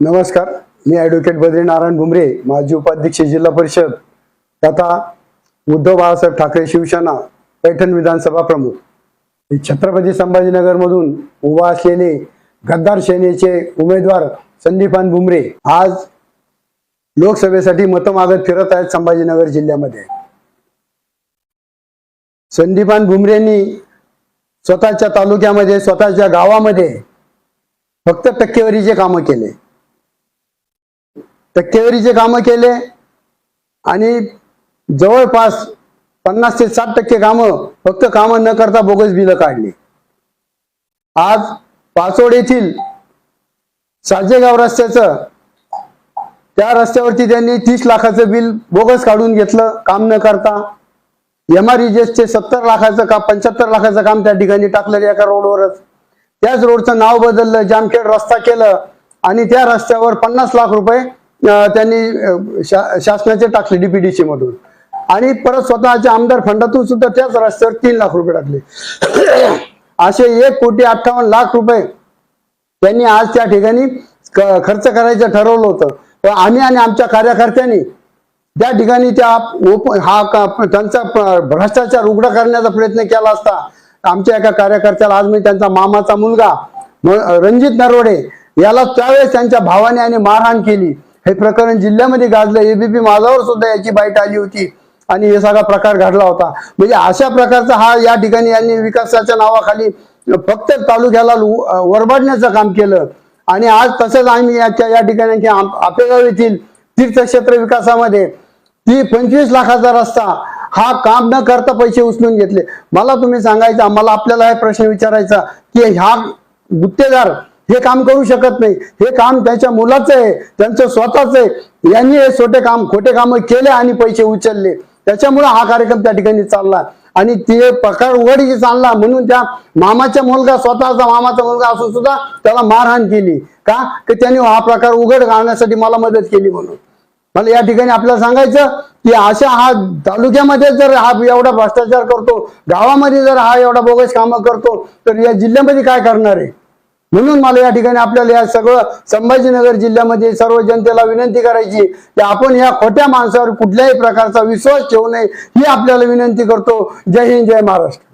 नमस्कार मी ॲडव्होकेट बद्रीनारायण भुमरे माजी उपाध्यक्ष जिल्हा परिषद. तथा उद्धव बाळासाहेब ठाकरे शिवसेना पैठण विधानसभा प्रमुख. छत्रपती संभाजीनगरमधून उभा असलेले गद्दार सेनेचे उमेदवार संदीपान भुमरे आज लोकसभेसाठी मतं मागत फिरत आहेत संभाजीनगर जिल्ह्यामध्ये. संदीपान भुमरेंनी स्वतःच्या तालुक्यामध्ये स्वतःच्या गावामध्ये फक्त टक्केवारीचे कामं केले. टक्केवारीचे कामं केले आणि जवळपास पन्नास ते साठ टक्के कामं फक्त कामं न करता बोगस बिलं काढली. आज पाचोड येथील साजेगाव रस्त्याचं त्या रस्त्यावरती त्यांनी तीस लाखाचं बिल बोगस काढून घेतलं काम न करता. एम आर चे सत्तर लाखाचं काम पंच्याहत्तर लाखाचं काम त्या ठिकाणी टाकलं एका रोडवरच. त्याच रोडचं नाव बदललं जामखेड रस्ता केलं आणि त्या रस्त्यावर पन्नास लाख रुपये त्यांनी शा- शासनाचे टाकले डीपीडीसी मधून. आणि परत स्वतःच्या आमदार फंडातून सुद्धा त्याच रस्त्यावर तीन लाख रुपये टाकले. असे एक कोटी अठ्ठावन्न लाख रुपये त्यांनी आज त्या ठिकाणी खर्च करायचं ठरवलं होतं. तर आम्ही आणि आमच्या कार्यकर्त्यांनी त्या ठिकाणी त्या हा त्यांचा भ्रष्टाचार उघडा करण्याचा प्रयत्न केला असता आमच्या एका कार्यकर्त्याला आज मी त्यांचा मामाचा मुलगा रणजित नरवडे याला त्यावेळेस त्यांच्या भावाने आणि मारहाण केली. हे प्रकरण जिल्ह्यामध्ये गाजलं. एबीपी माझावर सुद्धा याची बाईट आली होती. आणि हे सगळा प्रकार घडला होता. म्हणजे अशा प्रकारचा हा या ठिकाणी यांनी विकासाच्या नावाखाली फक्त तालुक्याला वरबाडण्याचं काम केलं. आणि आज तसंच आम्ही याच्या या ठिकाणी आपेगाव येथील तीर्थक्षेत्र विकासामध्ये ती पंचवीस लाखाचा रस्ता हा काम न करता पैसे उचलून घेतले. मला तुम्ही सांगायचं मला आपल्याला हे प्रश्न विचारायचा की ह्या गुत्तेदार हे काम करू शकत नाही. हे काम त्याच्या मुलाचं आहे त्यांचं स्वतःच आहे. यांनी हे छोटे काम खोटे काम केले आणि पैसे उचलले. त्याच्यामुळे हा कार्यक्रम त्या ठिकाणी चालला. आणि ते प्रकार उघडीस चालला म्हणून त्या मामाचा मुलगा स्वतःचा मामाचा मुलगा असून सुद्धा त्याला मारहाण केली. का? की त्यांनी हा प्रकार उघड घालण्यासाठी मला मदत केली म्हणून. मला या ठिकाणी आपल्याला सांगायचं की अशा हा तालुक्यामध्ये जर हा एवढा भ्रष्टाचार करतो गावामध्ये जर हा एवढा बोगस कामं करतो तर या जिल्ह्यामध्ये काय करणार आहे? म्हणून मला या ठिकाणी आपल्याला या सगळं संभाजीनगर जिल्ह्यामध्ये सर्व जनतेला विनंती करायची की आपण या खोट्या माणसावर कुठल्याही प्रकारचा विश्वास ठेवू नये ही आपल्याला विनंती करतो. जय हिंद जय महाराष्ट्र.